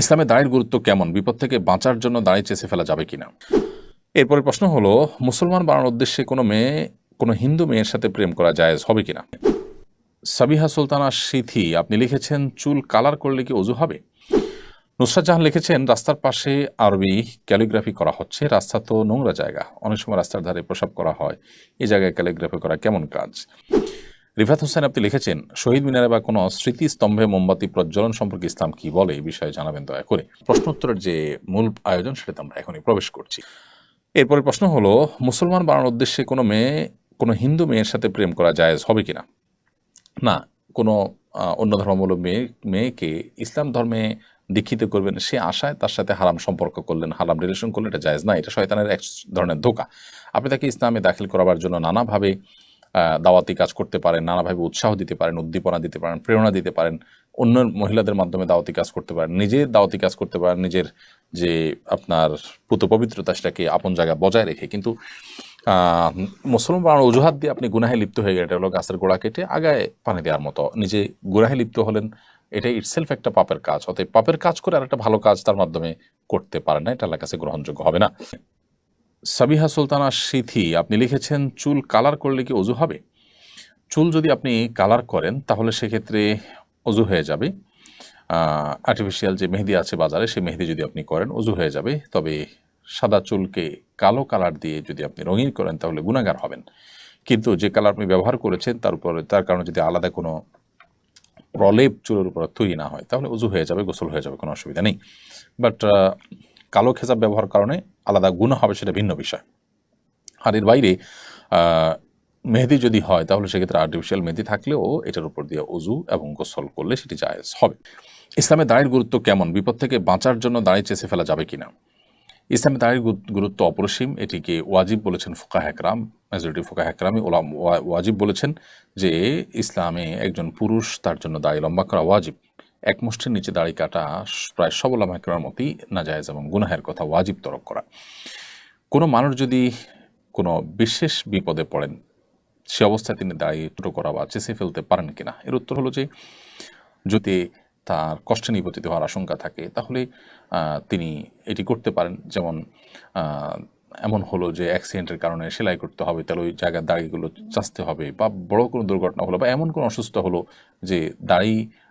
ইসলামে দাঁড়ির গুরুত্ব কেমন? বিপদ থেকে বাঁচার জন্য দাঁড়ি চেষে ফেলা যাবে কিনা? এরপরে প্রশ্ন হলো, মুসলমান বানানোর উদ্দেশ্যে কোনো মেয়ে, কোনো হিন্দু মেয়ের সাথে প্রেম করা জায়েজ হবে কিনা? সাবিহা সুলতানা সিথি, আপনি লিখেছেন, চুল কালার করলে কি অজু হবে? নুসরাত জাহান লিখেছেন, রাস্তার পাশে আরবি ক্যালিগ্রাফি করা হচ্ছে, রাস্তা তো নোংরা জায়গা। অনেক সময় রাস্তার ধারে প্রসাব করা হয় এই জায়গায় ক্যালিগ্রাফি করা কেমন কাজ? রিফাত হোসেন আপনি লিখেছেন শহীদ মিনারে বা কোনো স্মৃতিস্তম্ভে মোমবাতি প্রজ্বলন সম্পর্কে ইসলাম কি বলে? এই বিষয়ে জানাবেন দয়া করে। প্রশ্নোত্তরের যে মূল আয়োজন সেটাতে আমরা এখনই প্রবেশ করছি। এরপরে প্রশ্ন হলো মুসলমান বানানোর উদ্দেশ্যে কোনো মেয়ে কোনো হিন্দু মেয়ের সাথে প্রেম করা জায়েজ হবে কিনা? না কোনো আহ, অন্য ধর্মাবলম্বী মেয়ে মেয়েকে ইসলাম ধর্মে দীক্ষিত করবেন সে আশায় তার সাথে হারাম সম্পর্ক করলেন হারাম রিলেশন করলেন এটা জায়েজ না এটা শয়তানের এক ধরনের ধোকা। আপনি তাকে ইসলামে দাখিল করাবার জন্য নানাভাবে দাওয়াতি কাজ করতে পারেন, নানাভাবে উৎসাহ দিতে পারেন, উদ্দীপনা দিতে পারেন, প্রেরণা দিতে পারেন, অন্য মহিলাদের মাধ্যমে দাওয়াতি কাজ করতে পারেন নিজে দাওয়াতি কাজ করতে পারেন, নিজের যে আপনার পুত পবিত্রতা সেটাকে আপন জায়গায় বজায় রেখে। কিন্তু মুসলমান অজুহাত দিয়ে আপনি গুনাহে লিপ্ত হয়ে গেলে এটা হলো গাছের গোড়া কেটে আগায় পানি দেওয়ার মতো। নিজে গুনাহে লিপ্ত হলেন এটা ইটসেলফ একটা পাপের কাজ। অতএব পাপের কাজ করে আর একটা ভালো কাজ তার মাধ্যমে করতে পারে না, এটা আল্লাহর কাছে গ্রহণযোগ্য হবে না। সাবিহা সুলতানা সিথি, আপনি লিখেছেন, চুল কালার করলে কি অজু হবে? চুল যদি আপনি কালার করেন, তাহলে সেক্ষেত্রে অজু হয়ে যাবে। আর্টিফিশিয়াল যে মেহেদি আছে বাজারে, সেই মেহেদি যদি আপনি করেন, অজু হয়ে যাবে। তবে সাদা চুলকে কালো কালার দিয়ে যদি আপনি রঙিন করেন, তাহলে গুণাগার হবেন। কিন্তু যে কালার আপনি ব্যবহার করেছেন, তার উপরে, তার কারণে যদি আলাদা কোনো প্রলেপ চুলের উপর তৈরি না হয়, তাহলে উজু হয়ে যাবে, গোসল হয়ে যাবে, কোনো অসুবিধা নেই। বাট কালো খেজাব ব্যবহার কারণে আলাদা গুণ হবে সেটা ভিন্ন বিষয়। আর এর বাইরে মেহেদি যদি হয় তাহলে সেক্ষেত্রে আর্টিফিশিয়াল মেহেদি থাকলেও এটার উপর দিয়ে উজু এবং গোসল করলে সেটি জায়েজ হবে। ইসলামে দাঁড়ির গুরুত্ব কেমন? বিপদ থেকে বাঁচার জন্য দাঁড়িয়ে চেষে ফেলা যাবে কিনা ইসলামে দাঁড়ির গুরুত্ব অপরিসীম, এটিকে ওয়াজিব বলেছেন ফোকা হ্যাকরাম মেজরিটি ফোকা হ্যাকরামই ওলাম ওয়াজিব বলেছেন যে ইসলামে একজন পুরুষ তার জন্য দাড়ি লম্বা করা ওয়াজিব। এক মুষ্টির নিচে দাড়ি কাটা প্রায় হ্যাকরার মতোই নাজায়েজ এবং গুনাহের কথা ওয়াজিব তরক করা। কোনো মানুষ যদি কোনো বিশেষ বিপদে পড়েন, সে অবস্থায় তিনি দাড়ি ছোটো করা বা চেষে ফেলতে পারেন কিনা? এর উত্তর হলো যে, যদি তার কষ্টে নিপতিত হওয়ার আশঙ্কা থাকে, তাহলে তিনি এটি করতে পারেন। যেমন এমন হলো যে, অ্যাক্সিডেন্টের কারণে সেলাই করতে হবে, তাহলে ওই জায়গার দাড়িগুলো চাচতে হবে বা বড় কোনো দুর্ঘটনা হলো বা এমন কোনো অসুস্থ হলো যে, দাড়ি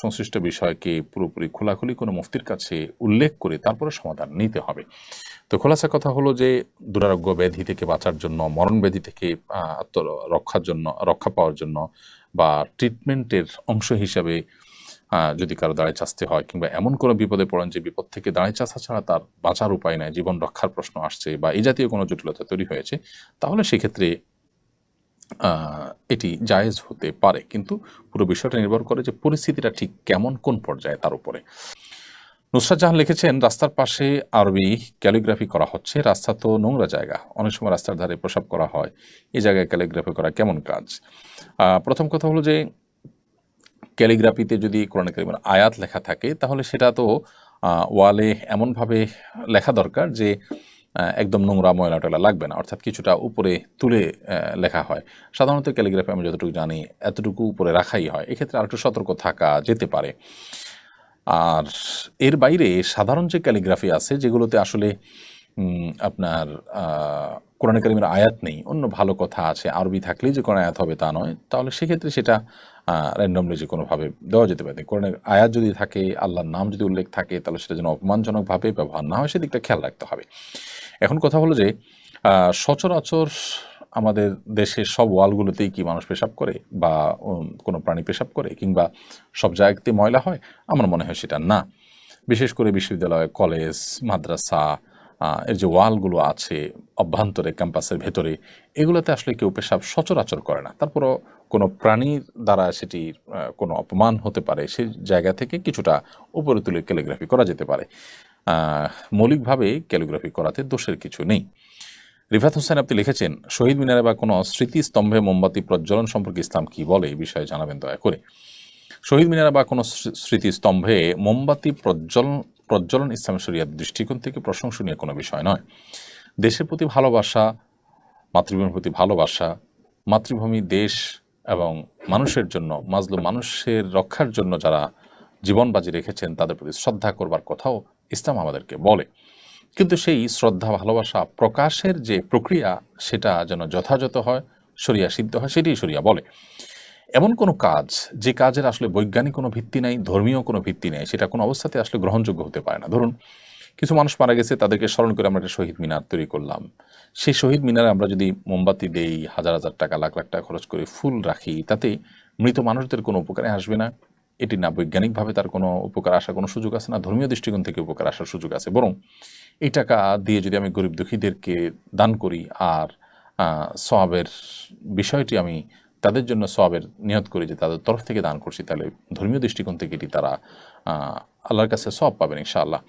সংশ্লিষ্ট বিষয়কে পুরোপুরি খোলাখুলি কোনো মুফতির কাছে উল্লেখ করে তারপরে সমাধান নিতে হবে। তো খোলাসা কথা হলো যে, দুরারোগ্য ব্যাধি থেকে বাঁচার জন্য, মরণ ব্যাধি থেকে আত্মরক্ষার জন্য, রক্ষা পাওয়ার জন্য বা ট্রিটমেন্টের অংশ হিসাবে যদি কারও দাঁড়িয়ে চাচতে হয় কিংবা এমন কোনো বিপদে পড়েন যে বিপদ থেকে দাঁড়িয়ে চাচা ছাড়া তার বাঁচার উপায় নাই, জীবন রক্ষার প্রশ্ন আসছে বা এই জাতীয় কোনো জটিলতা তৈরি হয়েছে, তাহলে সেক্ষেত্রে এটি জায়েজ হতে পারে, কিন্তু পুরো বিষয়টা নির্ভর করে যে পরিস্থিতিটা ঠিক কেমন, কোন পর্যায়ে তার উপরে। নুসরাত জাহান লিখেছেন, রাস্তার পাশে আরবি ক্যালিগ্রাফি করা হচ্ছে, রাস্তা তো নোংরা জায়গা, অনেক সময় রাস্তার ধারে প্রসাব করা হয়, এই জায়গায় ক্যালিগ্রাফি করা কেমন কাজ? প্রথম কথা হলো যে, ক্যালিগ্রাফিতে যদি কোরআন কারিমের আয়াত লেখা থাকে, তাহলে সেটা তো ওয়ালে এমনভাবে লেখা দরকার যে একদম নোংরা ময়লা টয়লা লাগবে না, অর্থাৎ কিছুটা উপরে তুলে লেখা হয়। সাধারণত ক্যালিগ্রাফি আমি যতটুকু জানি, এতটুকু উপরে রাখাই হয়। এক্ষেত্রে আরেকটু সতর্ক থাকা যেতে পারে। আর এর বাইরে সাধারণ যে ক্যালিগ্রাফি আছে, যেগুলোতে আসলে আপনার কোরআন কারিমের আয়াত নেই, অন্য ভালো কথা আছে, আরবি থাকলেই যে কোনো আয়াত হবে তা নয়, তাহলে সেক্ষেত্রে সেটা র্যান্ডমলি যে কোনোভাবে দেওয়া যেতে পারে। কোরআনের আয়াত যদি থাকে, আল্লাহর নাম যদি উল্লেখ থাকে, তাহলে সেটা যেন অপমানজনকভাবে ব্যবহার না হয়, সেদিকটা খেয়াল রাখতে হবে। এখন কথা হলো যে সচরাচর আমাদের দেশের সব ওয়ালগুলোতেই কি মানুষ পেশাব করে বা কোনো প্রাণী পেশাব করে কিংবা সব জায়গাতে ময়লা হয়? আমার মনে হয় সেটা না। বিশেষ করে বিশ্ববিদ্যালয় কলেজ মাদ্রাসা এর যে ওয়ালগুলো আছে অভ্যন্তরে ক্যাম্পাসের ভেতরে এগুলোতে আসলে কেউ পেশাব সচরাচর করে না। তারপরও কোনো প্রাণীর দ্বারা আহ, কোনো অপমান হতে পারে। সেই জায়গা থেকে কিছুটা উপরে তুলে ক্যালিগ্রাফি করা যেতে পারে। মৌলিকভাবে ক্যালিগ্রাফি করাতে দোষের কিছু নেই। রিফাত হোসেন, আপনি লিখেছেন, শহীদ মিনারে বা কোনো স্মৃতিস্তম্ভে মোমবাতি প্রজ্বলন সম্পর্কে ইসলাম কি বলে? এই বিষয়ে জানাবেন দয়া করে। শহীদ মিনারে বা কোনো স্মৃতিস্তম্ভে মোমবাতি প্রজ্বলন প্রজ্বলন ইসলাম শরিয়ার দৃষ্টিকোণ থেকে প্রশংসনীয় কোনো বিষয় নয়। দেশের প্রতি ভালোবাসা, মাতৃভূমির প্রতি ভালোবাসা, মাতৃভূমি, দেশ এবং মানুষের জন্য, মাজলুম মানুষের রক্ষার জন্য যারা জীবন বাজি রেখেছেন, তাদের প্রতি শ্রদ্ধা করবার কথাও ইসলাম আমাদেরকে বলে। কিন্তু সেই শ্রদ্ধা, ভালোবাসা প্রকাশের যে প্রক্রিয়া, সেটা যেন যথাযথ হয়, সরিয়া সিদ্ধ হয়, সেটাই সরিয়া বলে। এমন কোনো কাজ, যে কাজের আসলে বৈজ্ঞানিক কোনো ভিত্তি নাই, ধর্মীয় কোনো ভিত্তি নেই, সেটা কোনো অবস্থাতে আসলে গ্রহণযোগ্য হতে পারে না। ধরুন, কিছু মানুষ মারা গেছে, তাদেরকে স্মরণ করে আমরা একটা শহীদ মিনার তৈরি করলাম। সেই শহীদ মিনারে আমরা যদি মোমবাতি দেই, হাজার হাজার টাকা, লাখ লাখ টাকা খরচ করে ফুল রাখি, তাতে মৃত মানুষদের কোনো উপকারে আসবে না। এটি না বৈজ্ঞানিকভাবে তার কোনো উপকার আসার কোনো সুযোগ আছে না, ধর্মীয় দৃষ্টিকোণ থেকে উপকার আসার সুযোগ আছে। বরং এই টাকা দিয়ে যদি আমি গরিব দুঃখীদেরকে দান করি আর সবাবের বিষয়টি আমি তাদের জন্য সবের নিয়ত করি যে তাদের তরফ থেকে দান করছি, তাহলে ধর্মীয় দৃষ্টিকোণ থেকে এটি তারা আল্লাহর কাছে সব পাবেন ইনশাআল্লাহ।